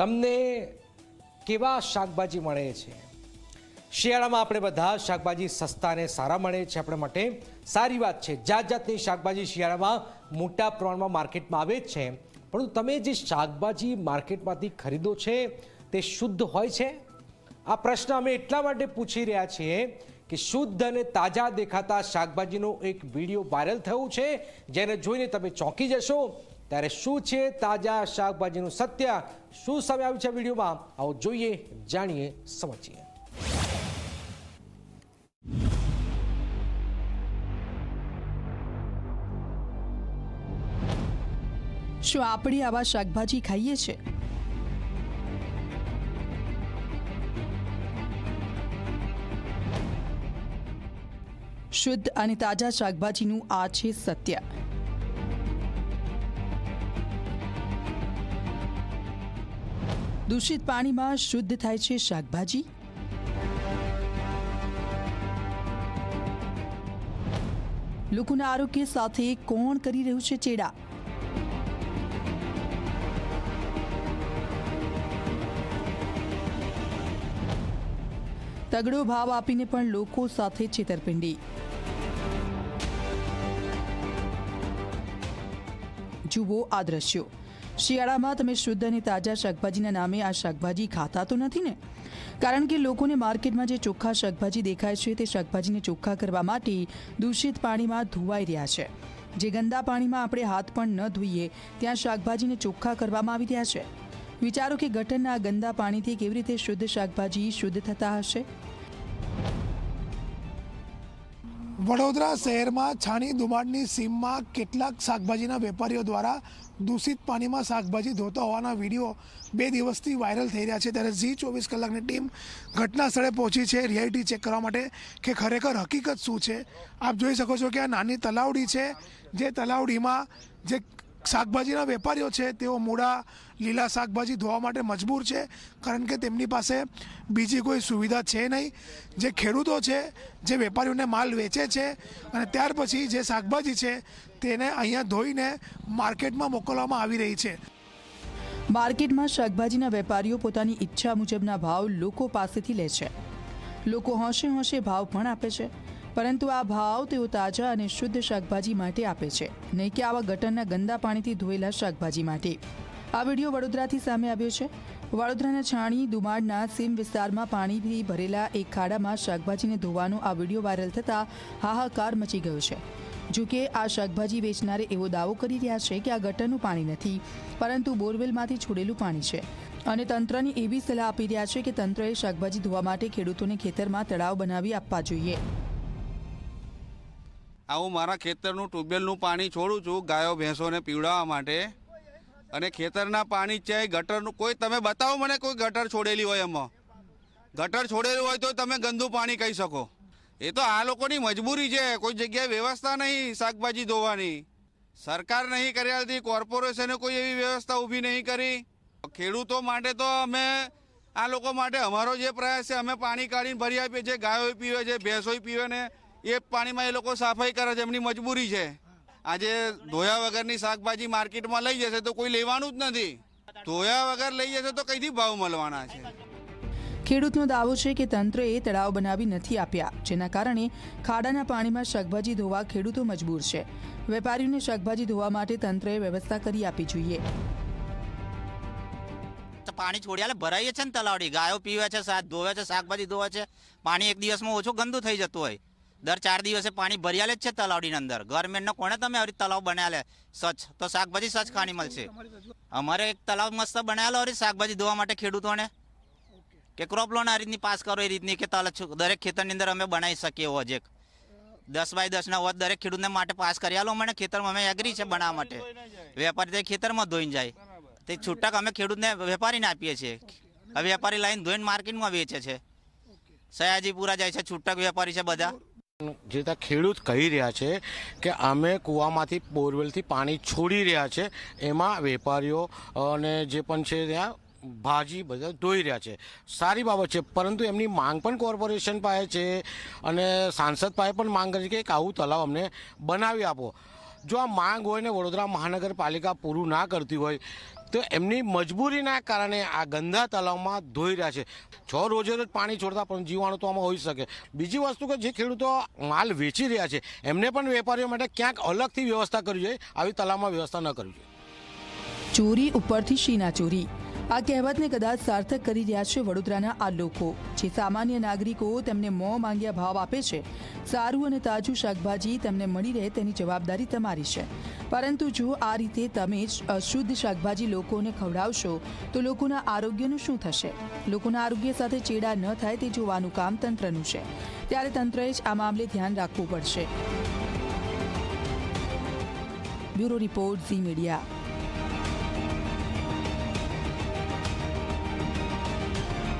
તમને કેવા શાકભાજી મળે છે? શિયાળામાં આપણે બધા શાકભાજી સસ્તા અને સારા મળે છે આપણા માટે. સારી વાત છે. જાત જાતની શાકભાજી શિયાળામાં મોટા પ્રમાણમાં માર્કેટમાં આવે જ છે. પરંતુ તમે જે શાકભાજી માર્કેટમાંથી ખરીદો છે, તે શુદ્ધ હોય છે? આ પ્રશ્ન અમે એટલા માટે પૂછી રહ્યા છીએ કે શુદ્ધ અને તાજા દેખાતા શાકભાજીનો એક વીડિયો વાયરલ થયો છે, જેને જોઈને તમે ચોંકી જશો. ત્યારે શું છે તાજા શાકભાજીનું સત્ય? શું સામે આવ્યું છે વિડીયોમાં? આવો જોઈએ, જાણીએ, સમજીએ. શું આપણે આવા શાકભાજી ખાઈએ છે? શુદ્ધ અને તાજા શાકભાજીનું આ છે સત્ય. દૂષિત પાણીમાં શુદ્ધ થાય છે શાકભાજી. લોકોના આરોગ્ય સાથે કોણ કરી રહ્યું છે ચેડા? તગડો ભાવ આપીને પણ લોકો સાથે છેતરપિંડી. જુઓ આ દ્રશ્યો. શિયાળામાં તમે શુદ્ધ અને તાજા શાકભાજીના નામે આ શાકભાજી ખાતા તો નથી ને? કારણ કે લોકોને માર્કેટમાં જે ચોખ્ખા શાકભાજી દેખાય છે તે શાકભાજીને ચોખ્ખા કરવા માટે દૂષિત પાણીમાં ધોવાઈ રહ્યા છે. જે ગંદા પાણીમાં આપણે હાથ પણ ન ધોઈએ, ત્યાં શાકભાજીને ચોખ્ખા કરવામાં આવી રહ્યા છે. વિચારો કે ગટરના ગંદા પાણીથી કેવી રીતે શુદ્ધ શાકભાજી શુદ્ધ થતા હશે? વડોદરા શહેરમાં છાણી દુમાડની સીમમાં કેટલાક શાકભાજીના વેપારીઓ દ્વારા દૂષિત પાણીમાં શાકભાજી ધોતા હોવાના વીડિયો બે દિવસથી વાયરલ થઈ રહ્યા છે. ત્યારે ઝી ચોવીસ કલાકની ટીમ ઘટના સ્થળે પહોંચી છે. રિયાલિટી ચેક કરવા માટે કે ખરેખર હકીકત શું છે? આપ જોઈ શકો છો કે આ નાની તલાવડી છે, જે તલાવડીમાં જે શાકભાજીના વેપારીઓ છે, તેઓ મૂળા, લીલા શાકભાજી ધોવા માટે મજબૂર છે, કારણ કે તેમની પાસે બીજી કોઈ સુવિધા છે નહીં. જે ખેડૂતો છે, જે વેપારીઓને માલ વેચે છે અને ત્યાર પછી જે શાકભાજી છે, તેને અહીંયા ધોઈને માર્કેટમાં મોકલવામાં આવી રહી છે. માર્કેટમાં શાકભાજીના વેપારીઓ પોતાની ઈચ્છા મુજબના ભાવ લોકો પાસેથી લે છે. લોકો હોંશે હોંશે ભાવ પણ આપે છે. પરંતુ આ ભાવ તેઓ તાજા અને શુદ્ધ શાકભાજી માટે આપે છે. નહીં કે આવા ગટરના ગંદા પાણીથી ધોયેલા શાકભાજી માટે. આ વીડિયો વડોદરાથી સામે આવ્યો છે. વડોદરાના છાણી, દુમાડના સીમ વિસ્તારમાં પાણીથી ભરેલા એક ખાડામાં શાકભાજીને ધોવાનો આ વીડિયો વાયરલ થતાં હાહાકાર મચી ગયો છે. જો કે આ શાકભાજી વેચનારે એવો દાવો કરી રહ્યા છે કે આ ગટરનું પાણી નથી, પરંતુ બોરવેલમાંથી છોડેલું પાણી છે. અને તંત્રની એવી સલાહ આપી રહ્યા છે કે તંત્રએ શાકભાજી ધોવા માટે ખેડૂતોને ખેતરમાં તળાવ બનાવી આપવા જોઈએ. હું મારા ખેતરનું ટ્યુબવેલનું પાણી છોડું છું, ગાયો, ભેંસોને પીવડાવવા માટે. અને ખેતરના પાણી છે ગટરનું, કોઈ તમે બતાવો મને કોઈ ગટર છોડેલી હોય એમાં? ગટર છોડેલું હોય તો તમે ગંદુ પાણી કહી શકો. એ તો આ લોકોની મજબૂરી છે, કોઈ જગ્યાએ વ્યવસ્થા નહીં શાકભાજી ધોવાની. સરકાર નહીં કરી હતી કોર્પોરેશને કોઈ એવી વ્યવસ્થા ઊભી નહીં કરી. ખેડૂતો માટે તો અમે, આ લોકો માટે અમારો જે પ્રયાસ છે, અમે પાણી કાઢીને ભરી આપીએ છીએ, ગાયો પીવે છે ભેંસો પીવે ને એ પાણીમાં એ લોકો સફાઈ કરે છે એમની મજબૂરી છે. આજે ધોયા વગરની શાકભાજી માર્કેટમાં લઈ જશે તો કોઈ લેવાનું જ નથી. ધોયા વગર લઈ જશે તો કઈથી ભાવ મળવાના છે? ખેડૂતનો દાવો છે કે તંત્રએ તળાવ બનાવી નથી આપ્યા જેના કારણે ખાડાના પાણીમાં શાકભાજી ધોવા ખેડૂતો મજબૂર છે. વેપારીઓને શાકભાજી ધોવા માટે તંત્રએ વ્યવસ્થા કરી આપી જોઈએ. તો પાણી છોડ્યા ભરાઈએ છે ને તલાવડી? ગાયો પીવે છે શાક ધોવે છે શાકભાજી ધોવે છે. પાણી એક દિવસમાં ઓછું ગંદુ થઈ જતું હોય. દર ચાર દિવસે પાણી ભરિયાલે જ છે તલાવડીની અંદર. ગવર્મેન્ટને કોણે તમે આવી તલાવ બનાવ્યા સ્વચ્છ. તો શાકભાજી સ્વચ્છ ખાણી મળશે. અમારે એક તલાવ મસ્ત બનાવેલો હોય શાકભાજી ધોવા માટે ખેડૂતોને. કે ક્રોપ લોન આ રીતની પાસ કરો, એ રીતની કે તલ દરેક ખેતરની અંદર અમે બનાવી શકીએ એવો જ એક. દસ બાય દસના હોત દરેક ખેડૂતને માટે પાસ કરી આલો મને, ખેતરમાં અમે એગ્રી છે બનાવવા માટે. વેપારી તે ખેતરમાં ધોઈને જાય. તે છૂટક અમે ખેડૂતને વેપારીને આપીએ છીએ. વેપારી લાઈન ધોઈને માર્કેટમાં વેચે છે. સયાજીપુરા જાય છે, છૂટક વેપારી છે બધા. જે ત્યાં ખેડૂત કહી રહ્યા છે કે અમે કૂવામાંથી બોરવેલથી પાણી છોડી રહ્યા છે. એમાં વેપારીઓ અને જે પણ છે ત્યાં ભાજી બધા ધોઈ રહ્યા છે. સારી બાબત છે, પરંતુ એમની માંગ પણ કોર્પોરેશન પાસે છે અને સાંસદ પાસે પણ માંગ કરી છે કે એક આવું તલાવ અમને બનાવી આપો. જો આ માંગ હોય ને વડોદરા મહાનગરપાલિકા પૂરું ના કરતી હોય તો એમની મજબૂરીના કારણે આ ગંદા તલાવમાં ધોઈ રહ્યા છે. છ રોજે રોજ પાણી છોડતા પણ જીવાણુ તો આમાં હોઈ શકે. બીજી વસ્તુ કે જે ખેડૂતો માલ વેચી રહ્યા છે, એમને પણ વેપારીઓ માટે ક્યાંક અલગથી વ્યવસ્થા કરવી જોઈએ. આવી તલાવમાં વ્યવસ્થા ન કરવી જોઈએ. ચોરી ઉપરથી શીના ચોરી. આ કહેવતને કદાચ સાર્થક કરી રહ્યા છે વડોદરાના આ લોકો. જે સામાન્ય નાગરિકો તેમને મોં માંગ્યા ભાવ આપે છે. સારું અને તાજું શાકભાજી તેમને મળી રહે તેની જવાબદારી તમારી છે. પરંતુ જો આ રીતે તમે જ અશુદ્ધ શાકભાજી લોકોને ખવડાવશો, તો લોકોના આરોગ્યનું શું થશે? લોકોના આરોગ્ય સાથે ચેડા ન થાય તે જોવાનું કામ તંત્રનું છે. ત્યારે તંત્રએ જ આ મામલે ધ્યાન રાખવું પડશે. Bureau report Zee media.